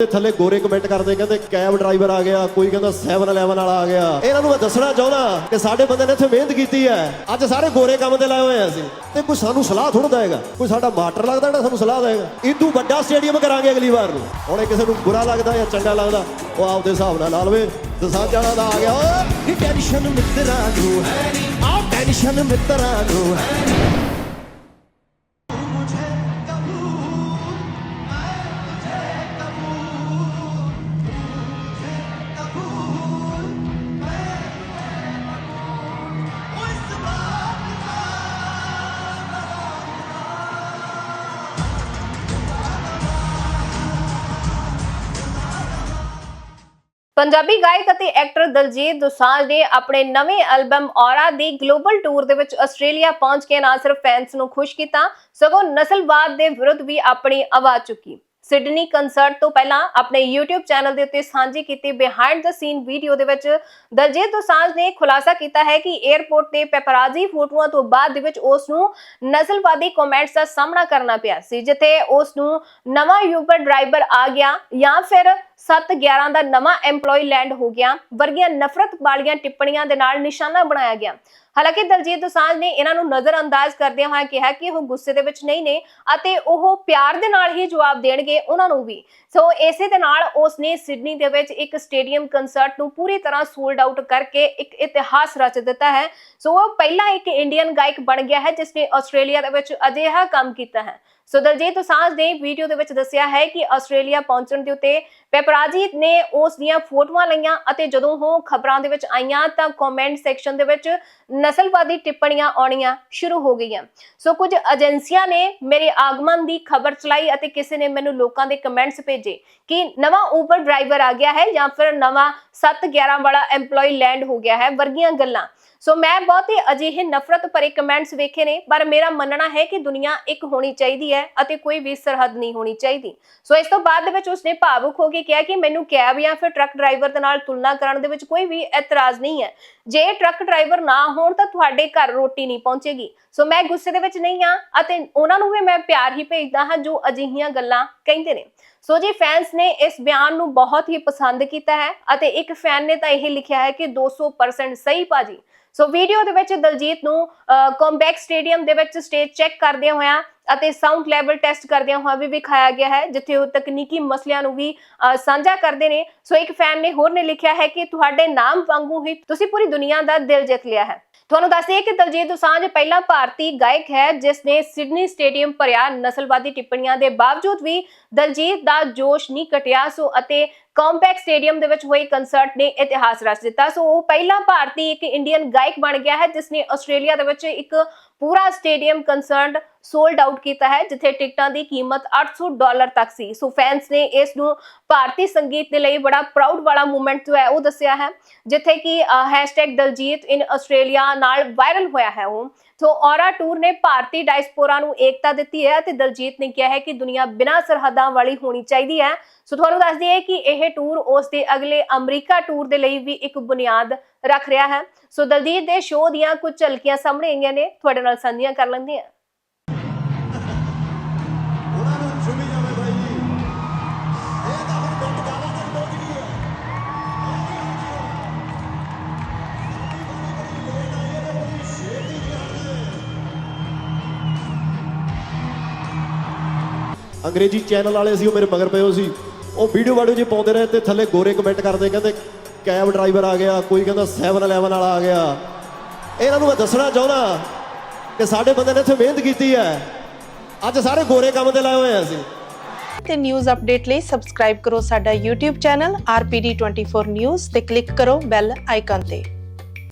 ਤੇ ਥੱਲੇ ਗੋਰੇ ਕਮੈਂਟ ਕਰਦੇ, ਕਹਿੰਦੇ ਕੈਬ ਡਰਾਈਵਰ ਆ ਗਿਆ, ਕੋਈ ਕਹਿੰਦਾ 711 ਵਾਲਾ ਆ ਗਿਆ। ਇਹਨਾਂ ਨੂੰ ਮੈਂ ਦੱਸਣਾ ਚਾਹੁੰਦਾ ਕਿ ਸਾਡੇ ਬੰਦੇ ਨੇ ਇੱਥੇ ਮਿਹਨਤ ਕੀਤੀ ਹੈ। ਅੱਜ ਸਾਰੇ ਗੋਰੇ ਕੰਮ ਤੇ ਲਾਏ ਹੋਏ ਆ ਅਸੀਂ। ਤੇ ਕੋਈ ਸਾਨੂੰ ਸਲਾਹ ਥੋੜਾ ਦੇਗਾ ਕੋਈ ਸਾਡਾ ਮਾਸਟਰ ਲੱਗਦਾ ਜਿਹੜਾ ਸਾਨੂੰ ਸਲਾਹ ਦੇਗਾ ਇਦੋਂ ਵੱਡਾ ਸਟੇਡੀਅਮ ਕਰਾਂਗੇ ਅਗਲੀ ਵਾਰ ਨੂੰ। ਹੁਣ ਇਹ ਕਿਸੇ ਨੂੰ ਬੁਰਾ ਲੱਗਦਾ ਜਾਂ ਚੰਗਾ ਲੱਗਦਾ, ਉਹ ਆਪਦੇ ਹਿਸਾਬ ਨਾਲ ਲਾ ਲਵੇ। ਦਸਾਂ ਜਾਣਾ ਦਾ ਆ ਗਿਆ, ਓਏ। ਟੈਨਸ਼ਨ ਮਿੱਤਰਾਂ ਨੂੰ ਹੈ ਨਹੀਂ ਆਹ ਟੈਨਸ਼ਨ ਮਿੱਤਰਾਂ ਨੂੰ ਹੈ ਪੰਜਾਬੀ ਗਾਇਕ ਅਤੇ ਐਕਟਰ ਦਲਜੀਤ ਦੋਸਾਂਝ ਨੇ ਆਪਣੇ ਨਵੇਂ ਐਲਬਮ ਔਰਾ ਦੀ ਗਲੋਬਲ ਟੂਰ ਦੇ ਵਿੱਚ ਆਸਟ੍ਰੇਲੀਆ ਪਹੁੰਚ ਕੇ ਨਾ ਸਿਰਫ ਫੈਨਸ ਨੂੰ ਖੁਸ਼ ਕੀਤਾ, ਸਗੋਂ ਨਸਲਵਾਦ ਦੇ ਵਿਰੁੱਧ ਵੀ ਆਪਣੀ ਆਵਾਜ਼ ਚੁੱਕੀ। ਸਿਡਨੀ ਕੰਸਰਟ ਤੋਂ ਪਹਿਲਾਂ ਆਪਣੇ YouTube ਚੈਨਲ ਦੇ ਉੱਤੇ ਸਾਂਝੀ ਕੀਤੀ ਬਿਹਾਈਂਡ ਦ ਸੀਨ ਵੀਡੀਓ ਦੇ ਵਿੱਚ ਦਲਜੀਤ ਦੋਸਾਂਝ ਨੇ ਖੁਲਾਸਾ ਕੀਤਾ ਹੈ ਕਿ 에ਅਰਪੋਰਟ ਤੇ ਪੈਪਰਾਜ਼ੀ ਫੋਟੋਆਂ ਤੋਂ ਬਾਅਦ ਦੇ ਵਿੱਚ ਉਸ ਨੂੰ ਨਸਲਵਾਦੀ ਕਮੈਂਟਸ ਦਾ ਸਾਹਮਣਾ ਕਰਨਾ ਪਿਆ ਸੀ, ਜਿੱਥੇ ਉਸ ਨੂੰ ਨਵਾਂ ਯੂਬਰ ਡਰਾਈਵਰ ਆ ਗਿਆ ਜਾਂ ਫਿਰ 711 ਦਾ ਨਵਾਂ EMPLOYE ਲੈਂਡ ਹੋ ਗਿਆ। ਵਰਗੀਆਂ ਨਫ਼ਰਤ ਵਾਲੀਆਂ ਟਿੱਪਣੀਆਂ ਦੇ ਨਾਲ ਨਿਸ਼ਾਨਾ ਬਣਾਇਆ ਗਿਆ। ਹਾਲਾਂਕਿ ਦਲਜੀਤ ਦੋਸਾਂਝ ਨੇ ਇਹਨਾਂ ਨੂੰ ਨਜ਼ਰਅੰਦਾਜ਼ ਕਰਦਿਆਂ ਹੋਇਆ ਕਿਹਾ ਕਿ ਉਹ ਗੁੱਸੇ ਦੇ ਵਿੱਚ ਨਹੀਂ ਨੇ ਅਤੇ ਉਹ ਪਿਆਰ ਦੇ ਨਾਲ ਹੀ ਜਵਾਬ ਦੇਣਗੇ ਉਹਨਾਂ ਨੂੰ ਵੀ। ਸੋ ਇਸੇ ਦੇ ਨਾਲ ਉਸ ਨੇ ਸਿਡਨੀ ਦੇ ਵਿੱਚ ਇੱਕ ਸਟੇਡੀਅਮ ਕੰਸਰਟ ਨੂੰ ਪੂਰੀ ਤਰ੍ਹਾਂ ਸੋਲਡ ਆਊਟ ਕਰਕੇ ਇੱਕ ਇਤਿਹਾਸ ਰਚ ਦਿੱਤਾ ਹੈ। ਸੋ ਉਹ ਪਹਿਲਾ ਇੱਕ ਇੰਡੀਅਨ ਗਾਇਕ ਬਣ ਗਿਆ ਹੈ ਜਿਸ ਨੇ ਆਸਟ੍ਰੇਲੀਆ ਦੇ ਵਿੱਚ ਅਜਿਹਾ ਕੰਮ ਕੀਤਾ ਹੈ। ਸੋ ਦਲਜੀਤ ਦੋਸਾਂਝ ਨੇ ਵੀਡੀਓ ਦੇ ਵਿੱਚ ਦੱਸਿਆ ਹੈ ਕਿ ਆਸਟ੍ਰੇਲੀਆ ਪਹੁੰਚਣ ਦੇ ਉੱਤੇ ਪੈਪਰਾਜੀ ਨੇ ਉਸ ਦੀਆਂ ਫੋਟੋਆਂ ਲਈਆਂ ਅਤੇ ਜਦੋਂ ਉਹ ਖਬਰਾਂ ਦੇ ਵਿੱਚ ਆਈਆਂ ਤਾਂ ਕਮੈਂਟ ਸੈਕਸ਼ਨ ਦੇ ਵਿੱਚ ਨਸਲਵਾਦੀ ਟਿੱਪਣੀਆਂ ਆਉਣੀਆਂ ਸ਼ੁਰੂ ਹੋ ਗਈਆਂ। ਸੋ ਕੁਝ ਏਜੰਸੀਆਂ ਨੇ ਮੇਰੇ ਆਗਮਨ ਦੀ ਖਬਰ ਚਲਾਈ ਅਤੇ ਕਿਸੇ ਨੇ ਮੈਨੂੰ ਲੋਕਾਂ ਦੇ ਕਮੈਂਟਸ ਭੇਜੇ ਕਿ ਨਵਾਂ ਉਬਰ ਡਰਾਈਵਰ ਆ ਗਿਆ ਹੈ ਜਾਂ ਫਿਰ ਨਵਾਂ 711 ਵਾਲਾ EMPLOYE ਲੈਂਡ ਹੋ ਗਿਆ ਹੈ, ਵਰਗੀਆਂ ਗੱਲਾਂ। ਸੋ ਮੈਂ ਬਹੁਤ ਅਜਿਹੇ ਨਫ਼ਰਤ ਭਰੇ ਕਮੈਂਟਸ ਵੇਖੇ ਨੇ, ਪਰ ਮੇਰਾ ਮੰਨਣਾ ਹੈ ਕਿ ਦੁਨੀਆ ਇੱਕ ਹੋਣੀ ਚਾਹੀਦੀ ਹੈ ਅਤੇ ਕੋਈ ਵੀ ਸਰਹੱਦ ਨਹੀਂ ਹੋਣੀ ਚਾਹੀਦੀ। ਸੋ ਇਸ ਤੋਂ ਬਾਅਦ ਦੇ ਵਿੱਚ ਉਸਨੇ ਭਾਵੁਕ ਹੋ ਕੇ ਕਿਹਾ ਕਿ ਮੈਨੂੰ ਕੈਬ ਜਾਂ ਫਿਰ ਟਰੱਕ ਡਰਾਈਵਰ ਦੇ ਨਾਲ ਤੁਲਨਾ ਕਰਨ ਦੇ ਵਿੱਚ ਕੋਈ ਵੀ ਇਤਰਾਜ਼ ਨਹੀਂ ਹੈ। ਜੇ ਟਰੱਕ ਡਰਾਈਵਰ ਨਾ ਹੋਣ ਤਾਂ ਤੁਹਾਡੇ ਘਰ ਰੋਟੀ ਨਹੀਂ ਪਹੁੰਚੇਗੀ। ਸੋ ਮੈਂ ਗੁੱਸੇ ਦੇ ਵਿੱਚ ਨਹੀਂ ਆ ਅਤੇ ਉਹਨਾਂ ਨੂੰ ਵੀ ਮੈਂ ਪਿਆਰ ਹੀ ਭੇਜਦਾ ਹਾਂ ਜੋ ਅਜਿਹੀਆਂ ਗੱਲਾਂ ਕਹਿੰਦੇ ਨੇ। ਸੋ ਜੀ ਫੈਨਸ ਨੇ ਇਸ ਬਿਆਨ ਨੂੰ ਬਹੁਤ ਹੀ ਪਸੰਦ ਕੀਤਾ ਹੈ ਅਤੇ ਇੱਕ ਫੈਨ ਨੇ ਤਾਂ ਇਹ ਲਿਖਿਆ ਹੈ ਕਿ 200% ਸਹੀ ਭਾਜੀ ਸੋ ਵੀਡੀਓ ਦੇ ਵਿੱਚ ਦਲਜੀਤ ਨੂੰ ਕੰਬੈਕ ਸਟੇਡੀਅਮ ਦੇ ਵਿੱਚ ਸਟੇਜ ਚੈੱਕ ਕਰਦੇ ਹੋਇਆਂ ਅਤੇ ਸਾਊਂਡ ਲੈਵਲ ਟੈਸਟ ਕਰਦਿਆਂ ਹੋਇਆ ਵੀ ਵਿਖਾਇਆ ਗਿਆ ਹੈ, ਜਿੱਥੇ ਉਹ ਤਕਨੀਕੀ ਮਸਲਿਆਂ ਨੂੰ ਵੀ ਸਾਂਝਾ ਕਰਦੇ ਨੇ। ਸੋ ਇੱਕ ਫੈਨ ਨੇ ਹੋਰ ਨੇ ਲਿਖਿਆ ਹੈ ਕਿ ਤੁਹਾਡੇ ਨਾਮ ਵਾਂਗੂ ਹੀ ਤੁਸੀਂ ਪੂਰੀ ਦੁਨੀਆ ਦਾ ਦਿਲ ਜਿੱਤ ਲਿਆ ਹੈ। ਤੁਹਾਨੂੰ ਦੱਸ ਦਈਏ ਕਿ ਦਲਜੀਤ ਦੋਸਾਂਝ ਪਹਿਲਾ ਭਾਰਤੀ ਗਾਇਕ ਹੈ, ਜਿਸ ਨੇ ਸਿਡਨੀ ਸਟੇਡੀਅਮ ਭਰਿਆ ਨਸਲਵਾਦੀ ਟਿੱਪਣੀਆਂ ਦੇ ਬਾਵਜੂਦ ਵੀ ਦਲਜੀਤ ਦਾ ਜੋਸ਼ ਨਹੀਂ ਘਟਿਆ। ਸੋ ਅਤੇ ਕੰਪੈਕਟ ਸਟੇਡੀਅਮ ਦੇ ਵਿੱਚ ਹੋਈ ਕੰਸਰਟ ਨੇ ਇਤਿਹਾਸ ਰਚ ਦਿੱਤਾ। ਸੋ ਉਹ ਪਹਿਲਾ ਭਾਰਤੀ ਇੱਕ ਇੰਡੀਅਨ ਗਾਇਕ ਬਣ ਗਿਆ ਹੈ ਜਿਸ ਨੇ ਆਸਟ੍ਰੇਲੀਆ ਦੇ ਵਿੱਚ ਇੱਕ ਪੂਰਾ ਸਟੇਡੀਅਮ ਕੰਸਰਟ ਸੋਲਡ ਆਊਟ ਕੀਤਾ ਹੈ, ਜਿੱਥੇ ਟਿਕਟਾਂ ਦੀ ਕੀਮਤ 800 ਡਾਲਰ ਤੱਕ ਸੀ। ਸੋ ਫੈਨਸ ਨੇ ਇਸ ਨੂੰ ਭਾਰਤੀ ਸੰਗੀਤ ਦੇ ਲਈ ਬੜਾ ਪ੍ਰਾਊਡ ਵਾਲਾ ਮੂਮੈਂਟ ਜੋ ਹੈ ਉਹ ਦੱਸਿਆ ਹੈ, ਜਿੱਥੇ ਕਿ #ਦਲਜੀਤ ਇਨ ਆਸਟ੍ਰੇਲੀਆ ਨਾਲ ਵਾਇਰਲ ਹੋਇਆ ਹੈ ਉਹ। ਸੋ ਔਰਾ ਟੂਰ ਨੇ ਭਾਰਤੀ ਡਾਇਸਪੋਰਾ ਨੂੰ ਏਕਤਾ ਦਿੱਤੀ ਹੈ ਤੇ ਦਲਜੀਤ ਨੇ ਕਿਹਾ ਹੈ ਕਿ ਦੁਨੀਆ ਬਿਨਾਂ ਸਰਹੱਦਾਂ ਵਾਲੀ ਹੋਣੀ ਚਾਹੀਦੀ ਹੈ। ਸੋ ਤੁਹਾਨੂੰ ਦੱਸ ਦਈਏ ਕਿ ਇਹ ਟੂਰ ਉਸ ਦੇ ਅਗਲੇ ਅਮਰੀਕਾ ਟੂਰ ਦੇ ਲਈ ਵੀ ਇੱਕ ਬੁਨਿਆਦ ਰੱਖ ਰਿਹਾ ਹੈ। ਸੋ ਦਲਜੀਤ ਦੇ ਸ਼ੋਅ ਦੀਆਂ ਕੁਝ ਝਲਕੀਆਂ ਸਾਹਮਣੇ ਆਈਆਂ ਨੇ, ਤੁਹਾਡੇ ਨਾਲ ਸਾਂਝੀਆਂ ਕਰ ਲੈਂਦੇ ਹਾਂ। ਅੰਗਰੇਜ਼ੀ ਚੈਨਲ ਵਾਲੇ ਸੀ, ਉਹ ਮੇਰੇ ਮਗਰ ਪਏ ਹੋ ਸੀ। ਉਹ ਵੀਡੀਓ ਵਾਡੀਓ ਜੇ ਪਾਉਂਦੇ ਰਹੇ ਤੇ ਥੱਲੇ ਗੋਰੇ ਕਮੈਂਟ ਕਰਦੇ, ਕਹਿੰਦੇ ਕੈਬ ਡਰਾਈਵਰ ਆ ਗਿਆ, ਕੋਈ ਕਹਿੰਦਾ 711 ਵਾਲਾ ਆ ਗਿਆ। ਇਹਨਾਂ ਨੂੰ ਮੈਂ ਦੱਸਣਾ ਚਾਹੁੰਦਾ ਕਿ ਸਾਡੇ ਬੰਦੇ ਨੇ ਇੱਥੇ ਮਿਹਨਤ ਕੀਤੀ ਹੈ। ਅੱਜ ਸਾਰੇ ਗੋਰੇ ਕੰਮ ਤੇ ਲਾਏ ਹੋਏ ਆ ਅਸੀਂ। ਤੇ ਨਿਊਜ਼ ਅਪਡੇਟ ਲਈ ਸਬਸਕ੍ਰਾਈਬ ਕਰੋ ਸਾਡਾ YouTube ਚੈਨਲ RPD24 News ਤੇ ਕਲਿੱਕ ਕਰੋ ਬੈਲ ਆਈਕਨ ਤੇ।